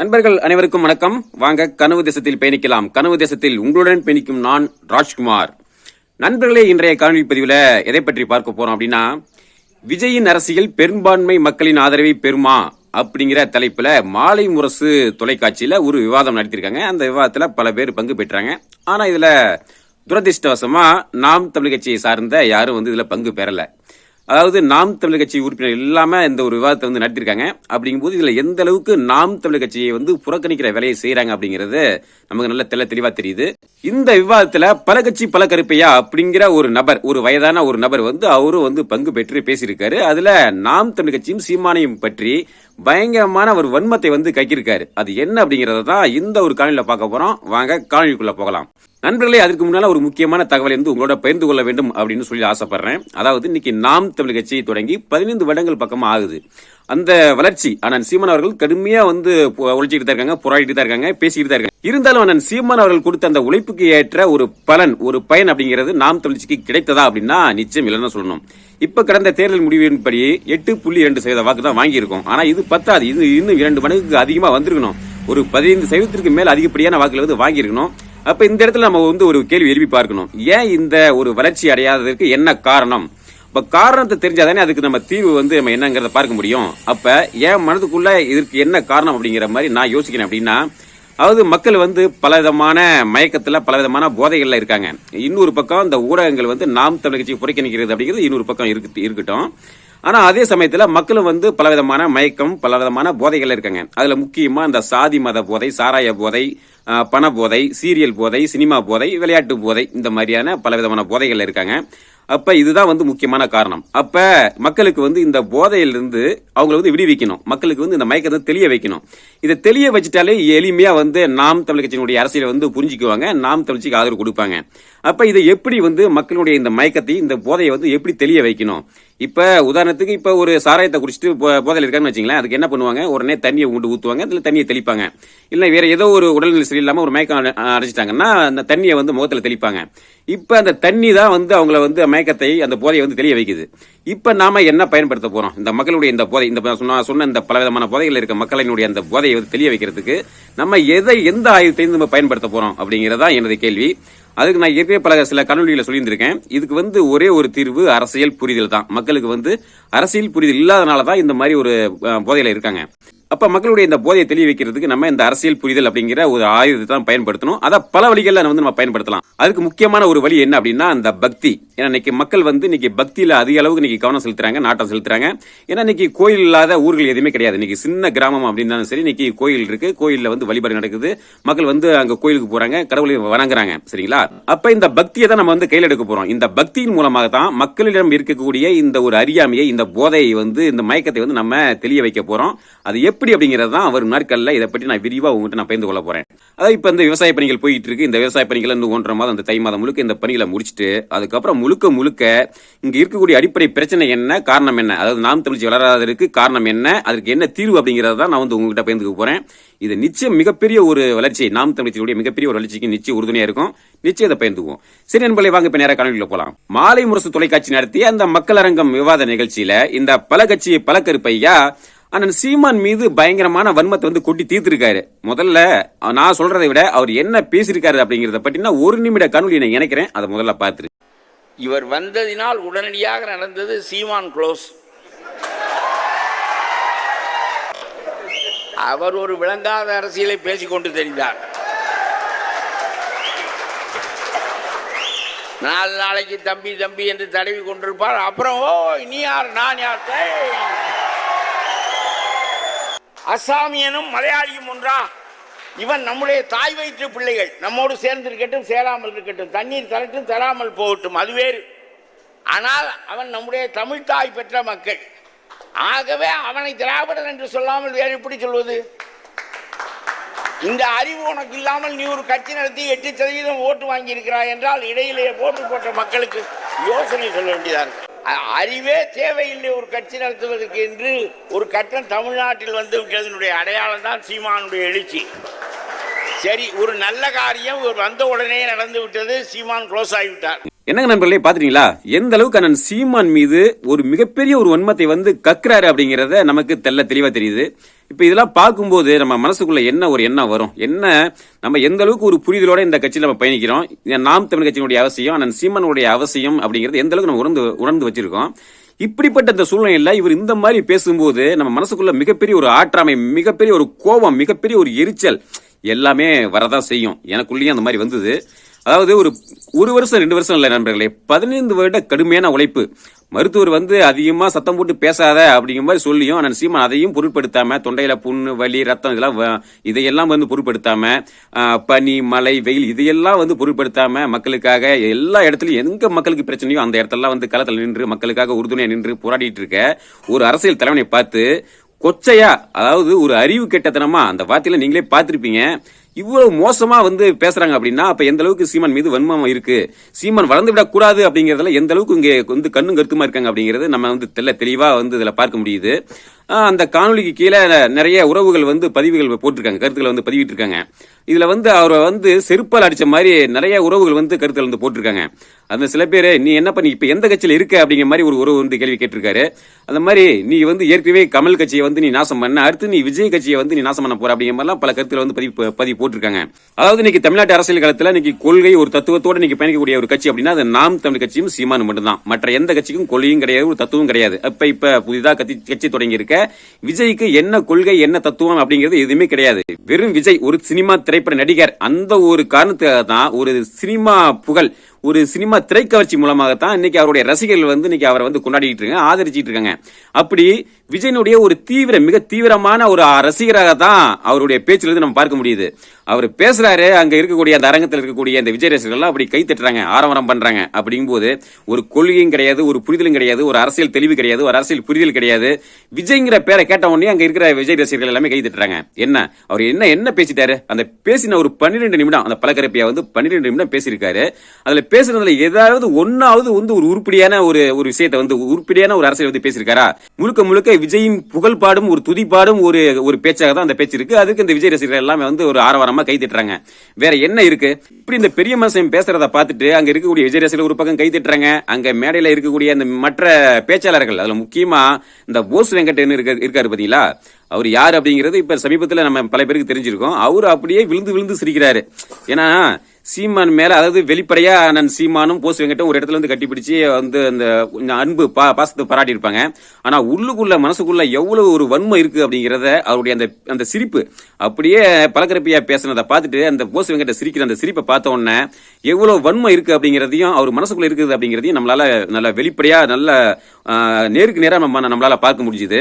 நண்பர்கள் அனைவருக்கும் வணக்கம். வாங்க கனவு தேசத்தில் பயணிக்கலாம். கனவு தேசத்தில் உங்களுடன் பயணிக்கும் நான் ராஜ்குமார். நண்பர்களே இன்றைய காணொலி பதிவில் எதை பற்றி பார்க்க போறோம் அப்படின்னா விஜயின் அரசியல் பெரும்பான்மை மக்களின் ஆதரவை பெறுமா அப்படிங்கிற தலைப்பில் மாலை முரசு தொலைக்காட்சியில் ஒரு விவாதம் நடத்தியிருக்காங்க. அந்த விவாதத்தில் பல பேர் பங்கு பெற்றாங்க. ஆனால் இதில் துரதிருஷ்டவசமாக நாம் தமிழ் கட்சியை சார்ந்த யாரும் வந்து இதில் பங்கு பெறலை. அதாவது நாம் தமிழர் கட்சி உறுப்பினர் இல்லாமல் இந்த ஒரு விவாதத்தை வந்து நடத்திருக்காங்க. அப்படிங்கும்போது இதில் எந்த அளவுக்கு நாம் தமிழர் கட்சியை வந்து புறக்கணிக்கிற வேலையை செய்கிறாங்க அப்படிங்கிறது நமக்கு நல்ல தெள்ள தெளிவாக தெரியுது. இந்த விவாதத்தில் பல கட்சி பல கருப்பையா அப்படிங்கிற ஒரு நபர் ஒரு வயதான ஒரு நபர் வந்து அவரும் வந்து பங்கு பெற்று பேசியிருக்காரு. அதில் நாம் தமிழர் கட்சியும் சீமானையும் பற்றி பயங்கரமான ஒரு வன்மத்தை வந்து கைக்கிருக்காரு. அது என்ன அப்படிங்கறத தான் இந்த ஒரு காணொலியில பார்க்க போறோம். வாங்க காணொலிக்குள்ள போகலாம். நண்பர்களே அதற்கு முன்னால ஒரு முக்கியமான தகவலை வந்து உங்களோட பகிர்ந்து கொள்ள வேண்டும் அப்படின்னு சொல்லி ஆசைப்படுறேன். அதாவது இன்னைக்கு நாம் தமிழ் கட்சியை தொடங்கி பதினைந்து வருடங்கள் பக்கமாக ஆகுது. அந்த வளர்ச்சி அண்ணன் சீமான் அவர்கள் கடுமையா வந்து உழைச்சிட்டு தான் இருக்காங்க போராடிட்டு தான் இருக்காங்க பேசிட்டு தான் இருக்காங்க. இருந்தாலும் அண்ணன் சீமான் அவர்கள் கொடுத்த அந்த உழைப்புக்கு ஏற்ற ஒரு பலன் ஒரு பயன் அப்படிங்கிறது நாம் தொழிற்சிக்கு கிடைத்ததா அப்படின்னா நிச்சயம் இல்லைன்னு சொல்லணும். இப்ப கடந்த தேர்தல் முடிவின்படி எட்டு புள்ளி இரண்டு சதவீத வாக்கு தான் வாங்கியிருக்கோம். ஆனா இது பத்தாது இது இன்னும் இரண்டு மடங்குக்கு அதிகமா வந்திருக்கணும். ஒரு பதினைந்து சதவீதத்திற்கு மேல் அதிகப்படியான வாக்குகள் வந்து வாங்கியிருக்கணும். அப்ப இந்த இடத்துல நம்ம வந்து ஒரு கேள்வி எழுப்பி பார்க்கணும். ஏன் இந்த ஒரு வளர்ச்சி அடையாததற்கு என்ன காரணம்? இப்போ காரணத்தை தெரிஞ்சால் தானே அதுக்கு நம்ம தீர்வு வந்து நம்ம என்னங்கிறத பார்க்க முடியும். அப்போ என் மனதுக்குள்ளே இதற்கு என்ன காரணம் அப்படிங்கிற மாதிரி நான் யோசிக்கிறேன் அப்படின்னா அதாவது மக்கள் வந்து பலவிதமான மயக்கத்தில் பலவிதமான போதைகளில் இருக்காங்க. இன்னொரு பக்கம் இந்த ஊடகங்கள் வந்து நாம் தமிழ் கட்சியை புறக்கணிக்கிறது அப்படிங்கிறது இன்னொரு பக்கம் இருக்கு இருக்கட்டும். ஆனால் அதே சமயத்தில் மக்களும் வந்து பலவிதமான மயக்கம் பலவிதமான போதைகள் இருக்காங்க. அதில் முக்கியமாக இந்த சாதி மத போதை சாராய போதை பண போதை சீரியல் போதை சினிமா போதை விளையாட்டு போதை இந்த மாதிரியான பலவிதமான போதைகள் இருக்காங்க. அப்ப இதுதான் வந்து முக்கியமான காரணம். அப்ப மக்களுக்கு வந்து இந்த போதையிலிருந்து அவங்களை வந்து விடுவிக்கணும். மக்களுக்கு வந்து இந்த மயக்கத்தை தெளிய வைக்கணும். இதை தெளிய வச்சுட்டாலே எளிமையா வந்து நாம் தமிழ் கட்சியினுடைய அரசியலை வந்து புரிஞ்சுக்குவாங்க. நாம் தமிழ்ச்சிக்கு ஆதரவு கொடுப்பாங்க. அப்ப இதை எப்படி வந்து மக்களுடைய இந்த மயக்கத்தை இந்த போதையை வந்து எப்படி தெளிய வைக்கணும்? இப்போ உதாரணத்துக்கு இப்போ ஒரு சாராயத்தை குடிச்சிட்டு போதையில் போதையில இருக்கான்னு வச்சுங்களேன் அதுக்கு என்ன பண்ணுவாங்க? உடனே தண்ணியை கொண்டு ஊற்றுவாங்க அதில் தண்ணியை தெளிப்பாங்க. இல்லை வேறு ஏதோ ஒரு உடல்நிலை சரியில்லாமல் ஒரு மயக்கம் அடைச்சிட்டாங்கன்னா அந்த தண்ணியை வந்து முகத்தில் தெளிப்பாங்க. இப்போ அந்த தண்ணி தான் வந்து அவங்கள வந்து மயக்கத்தை அந்த போதையை வந்து தெளிய வைக்குது. இப்போ நாம் என்ன பயன்படுத்த போகிறோம் இந்த மக்களுடைய இந்த போதை இந்த சொன்ன சொன்ன இந்த பலவிதமான போதைகள் இருக்க மக்களினுடைய அந்த போதையை வந்து தெளிய வைக்கிறதுக்கு நம்ம எதை எந்த ஆயுதத்தையும் நம்ம பயன்படுத்த போகிறோம் அப்படிங்கிறதான் எனது கேள்வி. அதுக்கு நான் ஏற்கனவே பல சில கல்லூரிகளை சொல்லியிருந்திருக்கேன். இதுக்கு வந்து ஒரே ஒரு தீர்வு அரசியல் புரிதல் தான். மக்களுக்கு வந்து அரசியல் புரிதல் இல்லாதனால தான் இந்த மாதிரி ஒரு போதையில் இருக்காங்க. அப்ப மக்களுடைய இந்த போதையை தெளிய வைக்கிறதுக்கு நம்ம இந்த அரசியல் புரிதல் அப்படிங்கிற ஒரு ஆயுதத்தை தான் பயன்படுத்தணும். அதை பல வழிகளில் வந்து நம்ம பயன்படுத்தலாம். அதுக்கு முக்கியமான ஒரு வழி என்ன அப்படின்னா அந்த பக்தி. ஏன்னா இன்னைக்கு மக்கள் வந்து இன்னைக்கு பக்தியில் அதிக அளவுக்கு இன்னைக்கு கவனம் செலுத்துறாங்க நாட்டம் செலுத்துறாங்க. ஏன்னா இன்னைக்கு கோயில் இல்லாத ஊர்கள் எதுவுமே கிடையாது. இன்னைக்கு சின்ன கிராமம் அப்படின்னாலும் சரி இன்னைக்கு கோயில் இருக்கு. கோயில்ல வந்து வழிபாடு நடக்குது. மக்கள் வந்து அங்க கோயிலுக்கு போறாங்க கடவுளை வணங்குறாங்க. சரிங்களா? அப்ப இந்த பக்தியை தான் நம்ம வந்து கையில் எடுக்க போறோம். இந்த பக்தியின் மூலமாக தான் மக்களிடம் இருக்கக்கூடிய இந்த ஒரு அறியாமையை இந்த போதையை வந்து இந்த மயக்கத்தை வந்து நம்ம தெளிய வைக்க போறோம். அது எப்படி எப்படி அப்படிங்கிறது தான் வரும் நாட்கள்ல இதை பற்றி நான் விரிவாக உங்ககிட்ட நான் பகிர்ந்து கொள்ள போறேன். அதாவது இப்போ இந்த விவசாய பணிகள் போயிட்டு இருக்கு. இந்த விவசாய பணிகள் இந்த ஒன்றரை மாதம் அந்த தை மாதம் முழுக்க இந்த பணிகளை முடிச்சுட்டு அதுக்கப்புறம் முழுக்க முழுக்க இங்கே இருக்கக்கூடிய அடிப்படை பிரச்சனை என்ன காரணம் என்ன? அதாவது நாம் தமிழ்ச்சி வளராததற்கு காரணம் என்ன? அதற்கு என்ன தீர்வு அப்படிங்கறத தான் நான் வந்து உங்ககிட்ட பகிர்ந்துக்க போறேன். இது நிச்சயம் மிகப்பெரிய ஒரு வளர்ச்சி. நாம் தமிழ்ச்சியுடைய மிகப்பெரிய ஒரு வளர்ச்சிக்கு நிச்சயம் உறுதுணையாக இருக்கும். நிச்சயம் இதை பயந்துக்குவோம் சரி நண்பர்களை வாங்க இப்போ நேராக காணொலியில் போகலாம் மாலை முரசு தொலைக்காட்சி நடத்திய அந்த மக்களரங்கம் விவாத நிகழ்ச்சியில் இந்த பல கட்சி பல கருப்பையா அண்ணன் சீமான் மீது பயங்கரமான வன்மத்தை வந்து கொட்டி தீர்த்திருக்காரு. முதல்ல நான் சொல்றதை விட அவர் என்ன பேசியிருக்காரு அப்படிங்கிறத பற்றினா ஒரு நிமிட காணொலி நான் இணைக்கிறேன் அதை முதல்ல பார்த்துரு. இவர் வந்ததினால் உடனடியாக நடந்தது சீமான் க்ளோஸ் அவர் ஒரு விளங்காத அரசியலை பேசிக்கொண்டு தெரிந்தார். நாலு நாளைக்கு தம்பி தம்பி என்று தடவி கொண்டிருப்பார். அப்புறம் ஓ நீ யார்? நான் யார்? அசாமியனும் மலையாளியும் ஒன்றா? இவன் நம்முடைய தாய் வயிற்று பிள்ளைகள். நம்மோடு சேர்ந்து இருக்கட்டும் சேராமல் இருக்கட்டும். தண்ணீர் தரட்டும் தராமல் போகட்டும். அது வேறு. ஆனால் அவன் நம்முடைய தமிழ் தாய் பெற்ற மக்கள். ஆகவே அவனை திராவிடன் என்று சொல்லாமல் வேறு எப்படி சொல்வது? இந்த அறிவு உனக்கு இல்லாமல் நீ ஒரு கட்சி நடத்தி எட்டு சதவீதம் ஓட்டு வாங்கியிருக்கிறாய் என்றால் இடையிலே ஓட்டு போட்ட மக்களுக்கு யோசனை சொல்ல வேண்டியதாக இருக்கு. அறிவே தேவையில்லை ஒரு கட்சி நடத்துவதற்கு என்று ஒரு கட்டம் தமிழ்நாட்டில் வந்து விட்டதனுடைய அடையாளம் தான் சீமானுடைய எழுச்சி. சரி ஒரு நல்ல காரியம் ஒரு வந்த உடனே நடந்து விட்டது சீமான் க்ளோஸ் ஆகிவிட்டார். என்னங்க நண்பர்களே பாத்துட்டீங்களா எந்த அளவுக்கு அண்ணன் சீமான் மீது ஒரு மிகப்பெரிய ஒரு வன்மத்தை வந்து கக்குறாரு அப்படிங்கறத நமக்கு தெல்ல தெளிவா தெரியுது. இப்ப இதெல்லாம் பார்க்கும்போது நம்ம மனசுக்குள்ள என்ன ஒரு எண்ணம் வரும்? என்ன நம்ம எந்த அளவுக்கு ஒரு புரிதலோட இந்த கட்சியில் நம்ம பயணிக்கிறோம்? நாம் தமிழ் கட்சியினுடைய அவசியம் அண்ணன் சீமானுடைய அவசியம் அப்படிங்கிறது எந்த அளவுக்கு நம்ம உணர்ந்து உணர்ந்து வச்சிருக்கோம்? இப்படிப்பட்ட இந்த சூழ்நிலையில இவர் இந்த மாதிரி பேசும்போது நம்ம மனசுக்குள்ள மிகப்பெரிய ஒரு ஆற்றாமை மிகப்பெரிய ஒரு கோபம் மிகப்பெரிய ஒரு எரிச்சல் எல்லாமே வரதான் செய்யும். எனக்குள்ளேயும் அந்த மாதிரி வந்தது. அதாவது ஒரு ஒரு வருஷம் ரெண்டு வருஷம் இல்லை நண்பர்களே பதினைந்து வருட கடுமையான உழைப்பு. மருத்துவர் வந்து அதிகமாக சத்தம் போட்டு பேசாத அப்படிங்கிற மாதிரி சொல்லியும் ஆனால் சீமான் அதையும் பொருட்படுத்தாம தொண்டையில் புண்ணு வலி ரத்தம் இதெல்லாம் வ- இதையெல்லாம் வந்து பொருட்படுத்தாமல் பனி மழை வெயில் இதையெல்லாம் வந்து பொருட்படுத்தாமல் மக்களுக்காக எல்லா இடத்துலையும் எங்கே மக்களுக்கு பிரச்சனையோ அந்த இடத்துலலாம் வந்து களத்தில் நின்று மக்களுக்காக உறுதுணையாக நின்று போராடிட்டு இருக்க ஒரு அரசியல் தலைவனை பார்த்து கொச்சையா அதாவது ஒரு அறிவு கெட்டத்தனமா அந்த வார்த்தையில நீங்களே பார்த்துருப்பீங்க. இவ்வளவு மோசமா வந்து பேசுறாங்க அப்படின்னா அப்ப எந்த அளவுக்கு சீமான் மீது வன்மம் இருக்கு? சீமான் வளர்ந்து விடக்கூடாது அப்படிங்கறதுல எந்த அளவுக்கு இங்க வந்து கண்ணும் கருத்துமா இருக்காங்க அப்படிங்கறது நம்ம வந்து தெல்ல தெளிவா வந்து இதுல பார்க்க முடியுது. அந்த காணொலிக்கு கீழே நிறைய உறவுகள் வந்து பதிவுகள் போட்டிருக்காங்க கருத்துக்களை வந்து பதிவிட்டு இருக்காங்க இதுல வந்து அவரை வந்து செருப்பால் அடிச்ச மாதிரி நிறைய உறவுகள் வந்து கருத்துக்கள் வந்து போட்டிருக்காங்க. அந்த சில பேர் நீ என்ன பண்ணி இப்ப எந்த கட்சியில இருக்க? அப்படிங்கிற மாதிரி ஒரு உறவு வந்து கேள்வி கேட்டிருக்காரு. அந்த மாதிரி நீ வந்து ஏற்கனவே கமல் கட்சியை வந்து நீ நாசம் பண்ண அடுத்து நீ விஜய் கட்சியை வந்து நீ நாசம் பண்ண போற அப்படிங்கிற மாதிரிலாம் பல கருத்துக்களை வந்து பதிவு பதிவு போட்டிருக்காங்க. அதாவது இன்னைக்கு தமிழ்நாட்டு அரசியல் காலத்தில் இன்னைக்கு கொள்கை ஒரு தத்துவத்தோடு இன்னைக்கு பயணிக்கக்கூடிய ஒரு கட்சி அப்படின்னா அது நாம் தமிழ் கட்சியும் சீமானு மட்டும்தான். மற்ற எந்த கட்சிக்கும் கொள்கையும் கிடையாது ஒரு தத்துவம் கிடையாது. இப்ப இப்ப புதிதாக கட்சி கட்சி தொடங்கி இருக்க விஜய்க்கு என்ன கொள்கை என்ன தத்துவம் அப்படிங்கிறது எதுவுமே கிடையாது. வெறும் விஜய் ஒரு சினிமா திரைப்பட நடிகர். அந்த ஒரு காரணத்துக்காக தான் ஒரு சினிமா புகழ் ஒரு சினிமா திரைக்கவர்ச்சி மூலமாகத்தான் இன்னைக்கு அவருடைய ரசிகர்கள் வந்து இன்னைக்கு அவரை வந்து கொண்டாடிட்டு இருக்காங்க ஆதரிச்சிட்டு இருக்காங்க. அப்படி விஜயனுடைய ஒரு தீவிர மிக தீவிரமான ஒரு ரசிகராக தான் அவருடைய பேச்சுல இருந்து நம்ம பார்க்க முடியுது. அவர் பேசுறாரு அங்க இருக்கக்கூடிய அந்த அரங்கத்தில் இருக்கக்கூடிய அந்த விஜய் ரசிகர்கள்லாம் அப்படி கை தட்டுறாங்க ஆரம்பரம் பண்றாங்க. அப்படிங்கும்போது ஒரு கொள்கையும் கிடையாது ஒரு புரிதலும் கிடையாது ஒரு அரசியல் தெளிவு கிடையாது ஒரு அரசியல் புரிதல் கிடையாது. விஜய்ங்கிற பேரை கேட்ட உடனே அங்க இருக்கிற விஜய் ரசிகர்கள் எல்லாமே கை தட்டுறாங்க. என்ன? அவர் என்ன என்ன பேசிட்டாரு? அந்த பேசின ஒரு பன்னிரெண்டு நிமிடம் அந்த பலகரப்பியா வந்து பன்னிரெண்டு நிமிடம் பேசியிருக்காரு. அதுல பேசுறதுல ஏதாவது ஒன்னாவது வந்து ஒரு உருப்படியான ஒரு ஒரு விஷயத்தை வந்து உருப்படியான ஒரு அரசியல் வந்து பேசியிருக்காரா? முழுக்க முழுக்க விஜயின் புகழ்பாடும் ஒரு துதிப்பாடும் ஒரு ஒரு பேச்சாக தான் அந்த பேச்சு இருக்கு. அதுக்கு இந்த விஜய் ரசிகர்கள் எல்லாமே வந்து ஒரு ஆரவாரமா கை தட்டுறாங்க. வேற என்ன இருக்கு? இப்படி இந்த பெரிய மனுஷன் பேசுறத பார்த்துட்டு அங்க இருக்கக்கூடிய விஜய் ரசிகர்கள் ஒரு பக்கம் கை தட்டுறாங்க. அங்க மேடையில இருக்கக்கூடிய அந்த மற்ற பேச்சாளர்கள் அதுல முக்கியமா இந்த போஸ் வெங்கட்டன் இருக்க இருக்காரு பாத்தீங்களா? அவர் யார் அப்படிங்கிறது இப்ப சமீபத்துல நம்ம பல பேருக்கு தெரிஞ்சிருக்கோம். அவர் அப்படியே விழுந்து விழுந்து சிரிக்கிறாரு. ஏன்னா சீமான் மேல அதாவது வெளிப்படையா அண்ணன் சீமானும் போஸ் வெங்கட்டும் ஒரு இடத்துல வந்து கட்டிப்பிடிச்சு வந்து அந்த கொஞ்சம் அன்பு பா பாசத்தை பாராட்டி இருப்பாங்க ஆனா உள்ளுக்குள்ள மனசுக்குள்ள எவ்வளவு ஒரு வன்மை இருக்கு அப்படிங்கறத அவருடைய அந்த அந்த சிரிப்பு அப்படியே பலகரப்பியா பேசுனதை பார்த்துட்டு அந்த போஸ் வெங்கட்ட சிரிக்கிற அந்த சிரிப்பை பார்த்த உடனே எவ்வளவு வன்மை இருக்கு அப்படிங்கிறதையும் அவர் மனசுக்குள்ள இருக்குது அப்படிங்கிறதையும் நம்மளால நல்ல வெளிப்படையா நல்ல நேருக்கு நேராக நம்ம நம்மளால பார்க்க முடிஞ்சுது.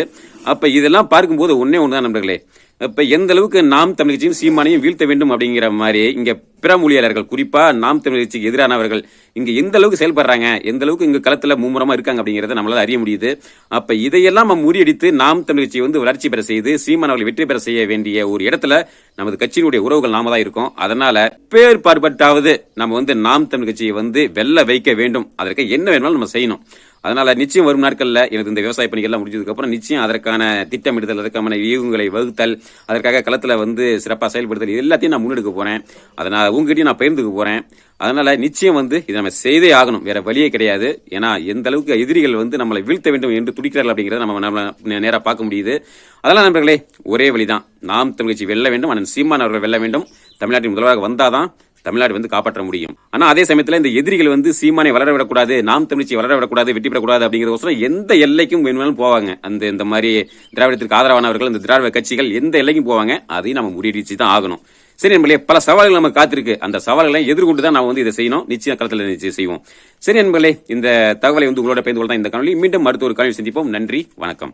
அப்ப இதெல்லாம் பார்க்கும்போது ஒன்னே தான் நண்பர்களே. இப்ப எந்த அளவுக்கு நாம் தமிழ் கட்சியும் சீமானையும் வீழ்த்த வேண்டும் அப்படிங்கிற மாதிரி இங்க பிற மொழியாளர்கள் குறிப்பா நாம் தமிழ் கட்சிக்கு எதிரானவர்கள் இங்க எந்த அளவுக்கு செயல்படுறாங்க எந்த அளவுக்கு இங்க களத்துல மும்முரமா இருக்காங்க அப்படிங்கறத நம்மளால அறிய முடியுது. அப்ப இதையெல்லாம் நம்ம முறியடித்து நாம் தமிழ் கட்சியை வந்து வளர்ச்சி பெற செய்து சீமான் வெற்றி பெற செய்ய வேண்டிய ஒரு இடத்துல நமது கட்சியினுடைய உறவுகள் நாம தான் இருக்கோம். அதனால பேர் பார்ப்பட்டாவது நம்ம வந்து நாம் தமிழ் கட்சியை வந்து வெல்ல வைக்க வேண்டும். அதற்கு என்ன வேணுமாலும் நம்ம செய்யணும். அதனால் நிச்சயம் வரும் நாட்களில் எனக்கு இந்த விவசாய பணிகள்லாம் முடிஞ்சதுக்கப்புறம் நிச்சயம் அதற்கான திட்டமிடுதல் அதற்கான வியூகங்களை வகுத்தல் அதற்காக களத்தில் வந்து சிறப்பாக செயல்படுத்தல் இது எல்லாத்தையும் நான் முன்னெடுக்க போகிறேன் அதனால் உங்ககிட்டயும் நான் பகிர்ந்துக்க போகிறேன் அதனால் நிச்சயம் வந்து இதை நம்ம செய்தே ஆகணும். வேறு வழியே கிடையாது. ஏன்னா எந்த அளவுக்கு எதிரிகள் வந்து நம்மளை வீழ்த்த வேண்டும் என்று துடிக்கிறார்கள் அப்படிங்கிறத நம்ம நம்ம நேராக பார்க்க முடியுது. அதெல்லாம் நண்பர்களே ஒரே வழிதான். நாம் தமிழ்ச்சி வெல்ல வேண்டும். அண்ணன் சீமான் அவர்கள் வெல்ல வேண்டும். தமிழ்நாட்டின் முதல்வராக வந்தாதான் தமிழ்நாடு வந்து காப்பாற்ற முடியும். ஆனா அதே சமயத்துல இந்த எதிரிகள் வந்து சீமானை வளர விடக்கூடாது நாம் தமிழ்ச்சி வளர விடக்கூடாது வெற்றி பெறக்கூடாது அப்படிங்கிறதோசரம் எந்த எல்லைக்கும் வேணும்னாலும் போவாங்க. அந்த இந்த மாதிரி திராவிடத்திற்கு ஆதரவானவர்கள் இந்த திராவிட கட்சிகள் எந்த எல்லைக்கும் போவாங்க அதையும் நம்ம முறியடிச்சு தான் ஆகணும். சரி நண்பர்களே பல சவால்கள் நம்ம காத்திருக்கு. அந்த சவால்களை எதிர்கொண்டு தான் நான் வந்து இதை செய்யணும். நிச்சயம் களத்தில் நிச்சயம் செய்வோம். சரி நண்பர்களே இந்த தகவலை வந்து உங்களோட பயந்து கொள்ள இந்த காணொலி மீண்டும் மருத்துவ ஒரு காணொலி சந்திப்போம். நன்றி வணக்கம்.